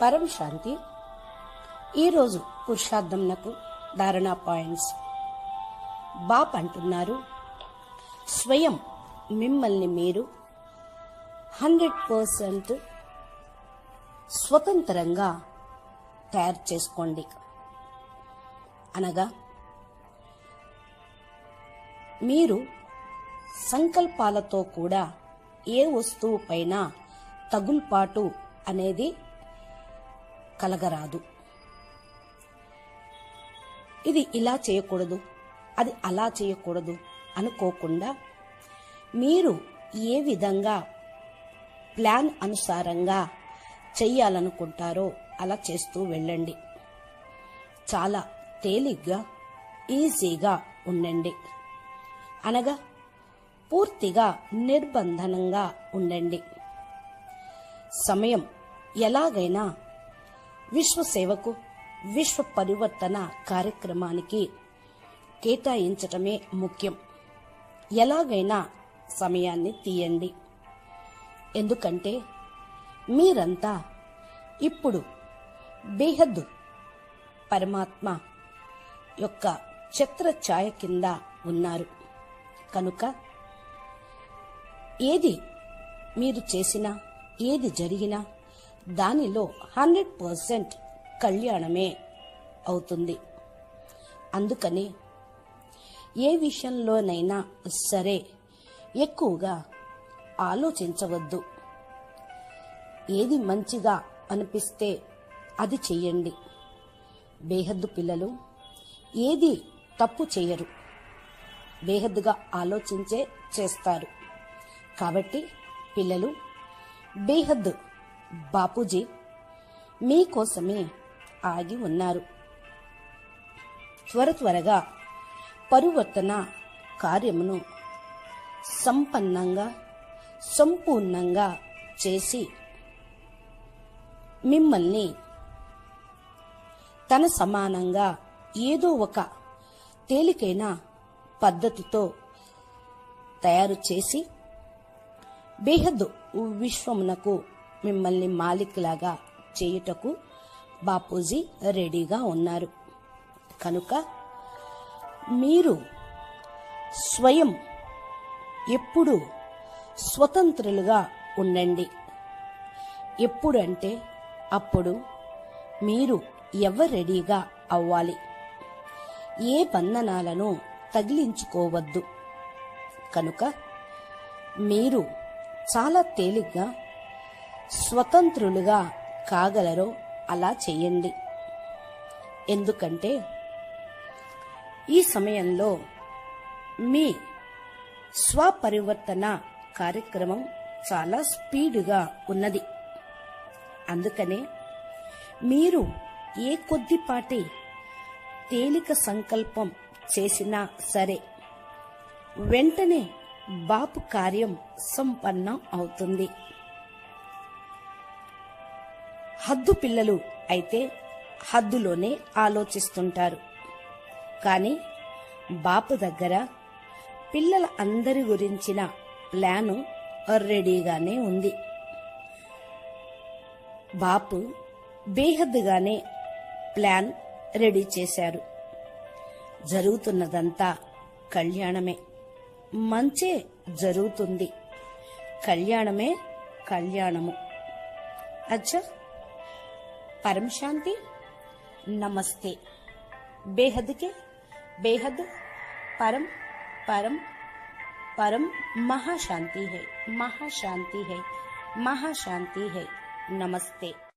పరం శాంతి. ఈరోజు పురుషార్థంనకు ధారణ పాయింట్స్. బాప్ అంటున్నారు స్వయం మిమ్మల్ని మీరు హండ్రెడ్ పర్సెంట్ స్వతంత్రంగా తయారు చేసుకోండి. అనగా మీరు సంకల్పాలతో కూడా ఏ వస్తువు పైన తగుల్పాటు అనేది కలగరాదు. ఇది ఇలా చేయకూడదు అది అలా చేయకూడదు అనుకోకుండా మీరు ఏ విధంగా ప్లాన్ అనుసారంగా చెయ్యాలనుకుంటారో అలా చేస్తూ వెళ్ళండి. చాలా తేలిగ్గా ఈజీగా ఉండండి. అనగా పూర్తిగా నిర్బంధనంగా ఉండండి. సమయం ఎలాగైనా విశ్వసేవకు విశ్వ పరివర్తన కార్యక్రమానికి కేటాయించటమే ముఖ్యం. ఎలాగైనా సమయాన్ని తీయండి. ఎందుకంటే మీరంతా ఇప్పుడు బేహద్దు పరమాత్మ యొక్క చిత్ర ఛాయ కింద ఉన్నారు. కనుక ఏది మీరు చేసినా ఏది జరిగినా దానిలో హండ్రెడ్ పర్సెంట్ కళ్యాణమే అవుతుంది. అందుకని ఏ విషయంలోనైనా సరే ఎక్కువగా ఆలోచించవద్దు. ఏది మంచిగా అనిపిస్తే అది చెయ్యండి. బేహద్దు పిల్లలు ఏది తప్పు చేయరు బేహద్దుగా ఆలోచించే చేస్తారు. కాబట్టి పిల్లలు బేహద్దు బాపూజీ మీకోసమే ఆగి ఉన్నారు. త్వర త్వరగా పరివర్తన కార్యమును సంపన్నంగా సంపూర్ణంగా చేసి మిమ్మల్ని తన సమానంగా ఏదో ఒక తేలికైన పద్ధతితో తయారు చేసి బేహద్దు విశ్వమునకు మిమ్మల్ని మాలిక్లాగా చేయుటకు బాపూజీ రెడీగా ఉన్నారు. కనుక మీరు స్వయం ఎప్పుడు స్వతంత్రులుగా ఉండండి. ఎప్పుడు అంటే అప్పుడు మీరు ఎవరు రెడీగా అవ్వాలి? ఏ బంధనాలను తగిలించుకోవద్దు. కనుక మీరు చాలా తేలిగ్గా స్వతంత్రులుగా కాగలరో అలా చేయండి. ఎందుకంటే ఈ సమయంలో మీ స్వపరివర్తన కార్యక్రమం చాలా స్పీడుగా ఉన్నది. అందుకనే మీరు ఏ కొద్దిపాటి తేలిక సంకల్పం చేసినా సరే వెంటనే బాపు కార్యం సంపన్నం అవుతుంది. హద్దు పిల్లలు అయితే హద్దులోనే ఆలోచిస్తుంటారు. కానీ బాపు దగ్గర పిల్లల అందరి గురించిన ప్లాను రెడీగానే ఉంది. బాపు బేహద్దుగానే ప్లాన్ రెడీ చేశారు. జరుగుతున్నదంతా కళ్యాణమే. మంచే జరుగుతుంది. కళ్యాణమే కళ్యాణము. అచ్చా! परम शांति। नमस्ते। बेहद के बेहद परम परम परम महाशांति है। महाशांति है। महाशांति है। नमस्ते।